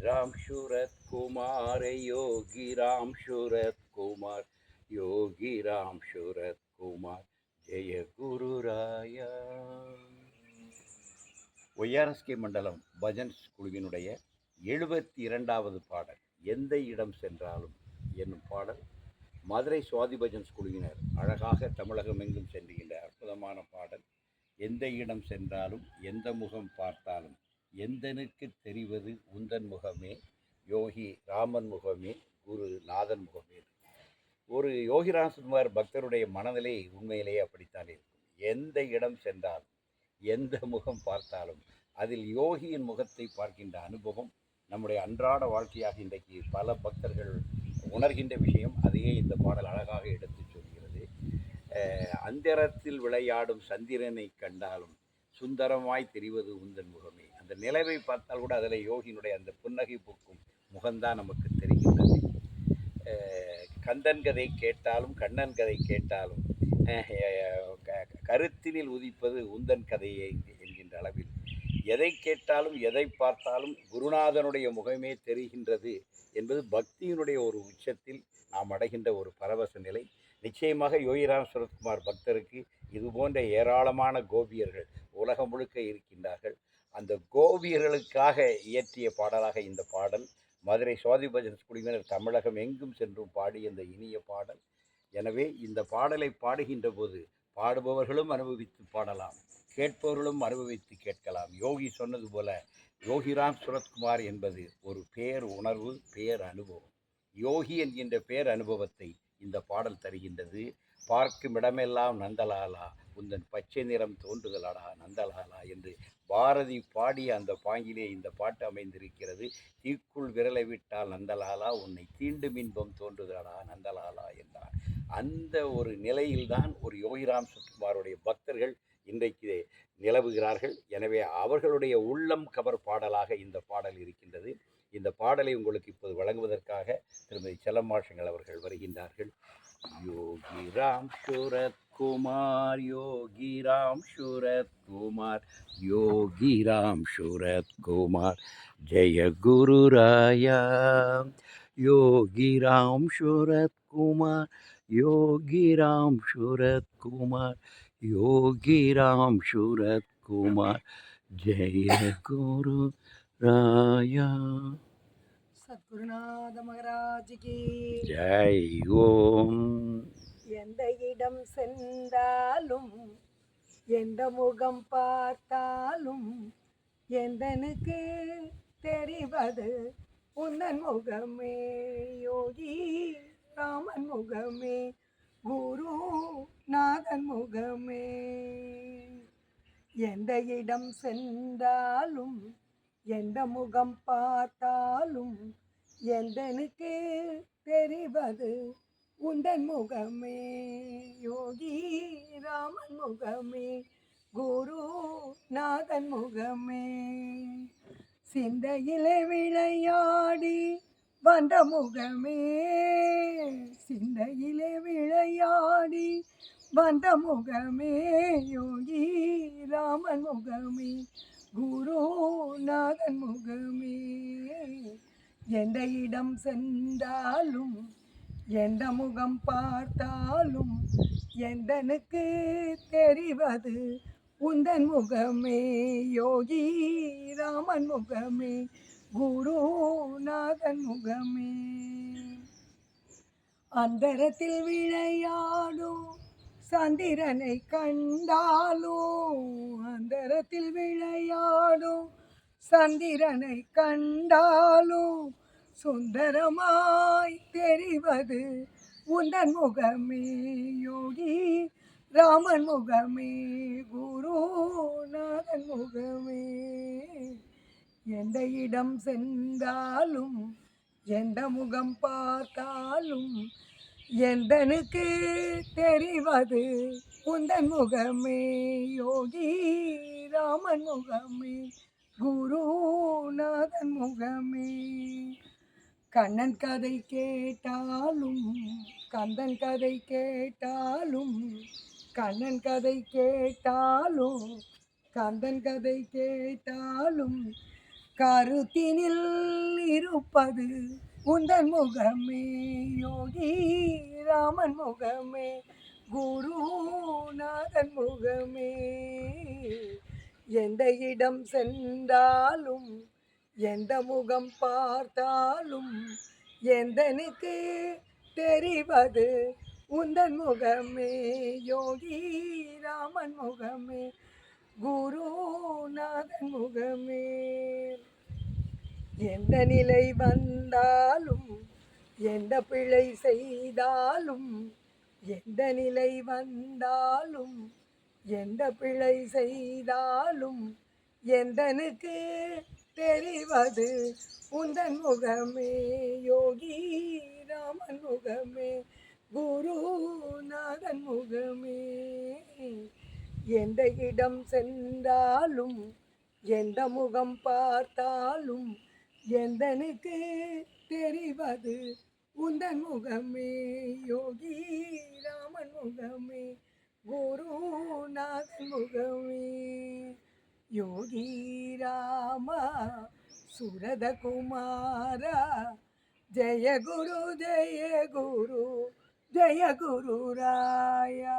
ராம் சூரத் குமார் யோகி ராம் சூரத் குமார் யோகி ராம் சூரத் குமார் ஜெய குரு ராயா ஒய்ஆர்எஸ்கே மண்டலம் பஜன்ஸ் குழுவினுடைய எழுபத்தி இரண்டாவது பாடல் எந்த இடம் சென்றாலும் என்னும் பாடல். மதுரை சுவாதி பஜன்ஸ் குழுவினர் அழகாக தமிழகம் எங்கும் சென்றுகின்ற அற்புதமான பாடல். எந்த இடம் சென்றாலும் எந்த முகம் பார்த்தாலும் எந்தனுக்கு தெரிவது உந்தன் முகமே? யோகி ராமன் முகமே குரு நாதன் முகமே. ஒரு யோகிராசன்மார் பக்தருடைய மனநிலை உண்மையிலேயே அப்படித்தான் இருக்கும். எந்த இடம் சென்றாலும் எந்த முகம் பார்த்தாலும் அதில் யோகியின் முகத்தை பார்க்கின்ற அனுபவம் நம்முடைய அன்றாட வாழ்க்கையாக இன்றைக்கு பல பக்தர்கள் உணர்கின்ற விஷயம். அதையே இந்த பாடல் அழகாக எடுத்துச் சொல்கிறது. அந்தரத்தில் விளையாடும் சந்திரனை கண்டாலும் சுந்தரமாய் தெரிவது உந்தன் முகமே. அந்த நிலவை பார்த்தால் கூட அதில் யோகியினுடைய அந்த புன்னகை பூக்கும் முகம்தான் நமக்கு தெரிகின்றது. கந்தன் கதை கேட்டாலும் கண்ணன் கதை கேட்டாலும் க- கருத்தினில் உதிப்பது உந்தன் கதையை என்கின்ற அளவில். எதை கேட்டாலும் எதை பார்த்தாலும் குருநாதனுடைய முகமே தெரிகின்றது என்பது பக்தியினுடைய ஒரு உச்சத்தில் நாம் அடைகின்ற ஒரு பரவச நிலை. நிச்சயமாக யோகிராம் சுரத்குமார் பக்தருக்கு இது போன்ற ஏராளமான கோபியர்கள் உலகம் முழுக்க இருக்கின்றார்கள். அந்த கோவியர்களுக்காக இயற்றிய பாடலாக இந்த பாடல். மதுரை சுவாதி பஜன்ஸ் குழுவினர் தமிழகம் எங்கும் சென்றும் பாடிய இந்த இனிய பாடல். எனவே இந்த பாடலை பாடுகின்ற போது பாடுபவர்களும் அனுபவித்து பாடலாம் கேட்பவர்களும் அனுபவித்து கேட்கலாம். யோகி சொன்னது போல யோகிராம் சுரத்குமார் என்பது ஒரு பேர் உணர்வு பேர் அனுபவம். யோகி என்கின்ற பேர் அனுபவத்தை இந்த பாடல் தருகின்றது. பார்க்கும் இடமெல்லாம் நந்தலாலா உந்தன் பச்சை நிறம் தோன்றுதலாடா நந்தலாலா என்று பாரதி பாடிய அந்த பாங்கிலே இந்த பாட்டு அமைந்திருக்கிறது. தீக்குள் விரலை விட்டால் நந்தலாலா உன்னை தீண்டும் இன்பம் தோன்றுதலடா நந்தலாலா என்றார். அந்த ஒரு நிலையில்தான் ஒரு யோகிராம் சுற்றுமாருடைய பக்தர்கள் இன்றைக்கு நிலவுகிறார்கள். எனவே அவர்களுடைய உள்ளம் கவர் பாடலாக இந்த பாடல் இருக்கின்றது. இந்த பாடலை உங்களுக்கு இப்போது வழங்குவதற்காக திருமதி செல்லம்மாஷங்கள் அவர்கள் வருகின்றார்கள். யோகி ராம் சூரத் குமார் யோகி ராம் சூரத் குமார் யோகி ராம் சூரத் குமார் ஜெய குரு ராயா யோகி ராம் சூரத் குமார் யோகி ராம் சூரத் குமார் யோகி ராம் சூரத் குமார் ஜெய குரு ராயா சத்குருநாத மகராஜிக்கு ஜெய் ஓம் எந்த இடம் சென்றாலும் எந்த முகம் பார்த்தாலும் எந்தனுக்கு தெரிவது உன்னன் முகமே? யோகி ராமன் முகமே குரு நாதன் முகமே. எந்த இடம் சென்றாலும் எந்த முகம் பார்த்தாலும் எந்தனுக்கு தெரிவது உந்தன் முகமே யோகி ராமன் முகமே குரு நாதன் முகமே. சிந்தையிலே விளையாடி வந்த முகமே சிந்தையிலே விளையாடி வந்த முகமே யோகி ராமன் முகமே குரு நாதன் முகமே. எந்த இடம் சென்றாலும் எந்த முகம் பார்த்தாலும் எந்தனுக்கு தெரிவது? உந்தன் முகமே யோகி ராமன் முகமே குருநாதன் முகமே. அந்தரத்தில் விளையாடும் சந்திரனை கண்டாலோ அந்தரத்தில் விளையாடும் சந்திரனை கண்டாலோ சுந்தரமாய் தெரிவது உந்தன் முகமே யோகி ராமன் முகமே குருநாதன் முகமே. எந்த இடம் சென்றாலும் எந்த முகம் பார்த்தாலும் எந்தனுக்கு தெரிவது உந்தன் முகமே யோகி ராமன் முகமே குருநாதன் முகமே. கண்ணன் கதை கேட்டாலும் கந்தன் கதை கேட்டாலும் கண்ணன் கதை கேட்டாலும் கந்தன் கதை கேட்டாலும் கருத்தினில் இருப்பது உந்தன் முகமே யோகி ராமன் முகமே குருநாதன் முகமே. எந்த இடம் சென்றாலும் எந்த முகம் பார்த்தாலும் எந்தனுக்கு தெரிவது? உந்தன் முகமே யோகி ராமன் முகமே குருநாதன் முகமே. எந்த நிலை வந்தாலும் எந்த பிழை செய்தாலும் எந்த நிலை வந்தாலும் எந்த பிழை செய்தாலும் எந்தனுக்கு தெரிவது உந்தன் முகமே. யோகி ராமன் முகமே. குரு நாதன் முகமே. எந்த இடம் சென்றாலும் எந்த முகம் பார்த்தாலும் எந்தனுக்கு தெரிவது உந்தன் முகமே. யோகி ராமன் முகமே. குருநாதன் முகமே. யோகி ராமா சுரத குமாரா ஜெய குரு ஜெய குரு ஜெய குரு ராயா